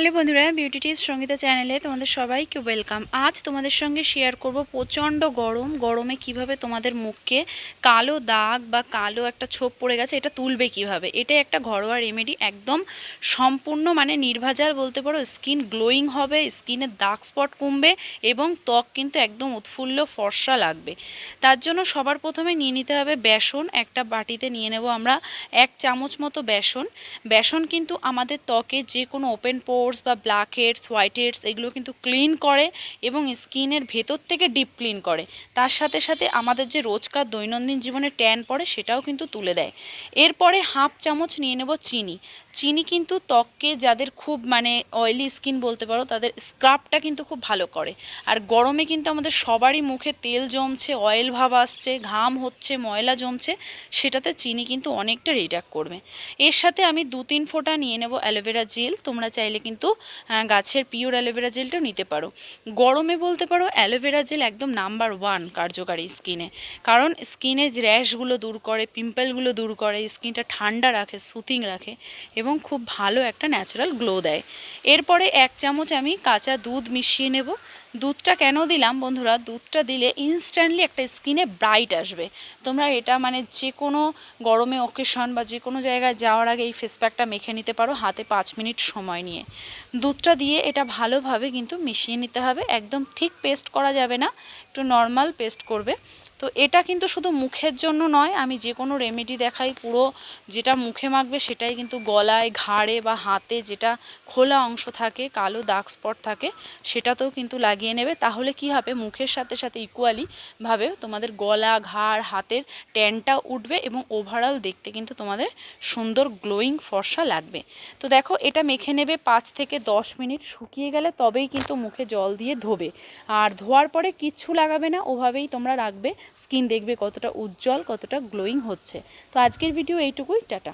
Hello বন্ধুরা beauty tips Sangeeta চ্যানেলে তোমাদের সবাইকে ওয়েলকাম আজ তোমাদের সঙ্গে শেয়ার করব প্রচণ্ড গরম। গরমে কীভাবে তোমাদের মুখকে কালো দাগ বা কালো একটা ছোপ পড়ে গেছে এটা তুলবে কীভাবে? এটা একটা ঘরোয়া রেমেডি একদম সম্পূর্ণ মানে নির্ভাজাল বলতে পারো স্কিন গ্লোয়িং হবে স্কিনের দাগ স্পট কমবে এবং ত্বক কিন্তু একদম উৎফুল্ল ফর্সা লাগবে। তার জন্য সবার প্রথমে নিয়ে নিতে হবে বেসন, একটা বাটিতে নিয়ে নেব আমরা এক চামচ মতো বেসন। বেসন কিন্তু আমাদের ত্বকে যে কোনো ওপেন পোর্স বা ব্ল্যাক হেডস হোয়াইট হেডস এগুলো কিন্তু ক্লিন করে এবং স্কিনের ভেতর থেকে ডিপ ক্লিন করে। তার সাথে সাথে আমাদের যে রোজকার দৈনন্দিন জীবনে ট্যান পড়ে সেটাও কিন্তু তুলে দেয়। এরপরে হাফ চামচ নিয়ে নেব চিনি। চিনি কিন্তু ত্বককে যাদের খুব মানে অয়েলি স্কিন বলতে পারো, তাদের স্ক্রাবটা কিন্তু খুব ভালো করে। আর গরমে কিন্তু আমাদের সবারই মুখে তেল জমছে অয়েল ভাব আসছে, ঘাম হচ্ছে, ময়লা জমছে, সেটাতে চিনি কিন্তু অনেকটা রিডাক্ট করবে। এর সাথে আমি দু তিন ফোঁটা নিয়ে নেব অ্যালোভেরা জেল, তোমরা চাইলে কিন্তু গাছের পিওর অ্যালোভেরা জেলটাও নিতে পারো। গরমে বলতে পারো অ্যালোভেরা জেল একদম নাম্বার ওয়ান কার্যকারী স্কিনে কারণ স্কিনে র্যাশগুলো দূর করে পিম্পলগুলো দূর করে স্কিনটা ঠান্ডা রাখে সুথিং রাখে এবং খুব ভালো একটা ন্যাচারাল গ্লো দেয়। এরপরে এক চামচ আমি কাঁচা দুধ মিশিয়ে নেব। দুধটা কেন দিলাম বন্ধুরা? দুধটা দিলে ইনস্ট্যান্টলি একটা স্কিনে ব্রাইট আসবে। তোমরা এটা মানে যে কোনো গরমে ওকেশন বা যে কোনো জায়গায় যাওয়ার আগে এই ফেস প্যাকটা মেখে নিতে পারো হাতে পাঁচ মিনিট সময় নিয়ে। দুধটা দিয়ে এটা ভালোভাবে কিন্তু মিশিয়ে নিতে হবে। একদম ঠিক পেস্ট করা যাবে না, একটু নর্মাল পেস্ট করবে। তো এটা কিন্তু শুধু মুখের জন্য নয়, আমি যে কোনো রেমেডি দেখাই, পুরো যেটা মুখে মাখবে সেটাই কিন্তু গলায়, ঘাড়ে বা হাতে যেটা খোলা অংশ থাকে, কালো দাগ স্পট থাকে, সেটাতেও কিন্তু লাগিয়ে নেবে, তাহলে কি হবে? মুখের সাথে সাথে ইকুয়ালি ভাবে তোমাদের গলা, ঘাড়, হাতের ট্যানটা উঠবে এবং ওভারঅল দেখতে কিন্তু তোমাদের সুন্দর গ্লোয়িং ফর্সা লাগবে। তো দেখো, এটা মেখে নেবে পাঁচ থেকে দশ মিনিট শুকিয়ে গেলে তবেই কিন্তু মুখে জল দিয়ে ধোবে। আর ধোয়ার পরে কিচ্ছু লাগাবে না, ওভাবেই তোমরা রাখবে। স্কিন দেখবে কতটা উজ্জ্বল, কতটা গ্লোয়িং হচ্ছে। তো আজকের ভিডিও এইটুকুই, টাটা।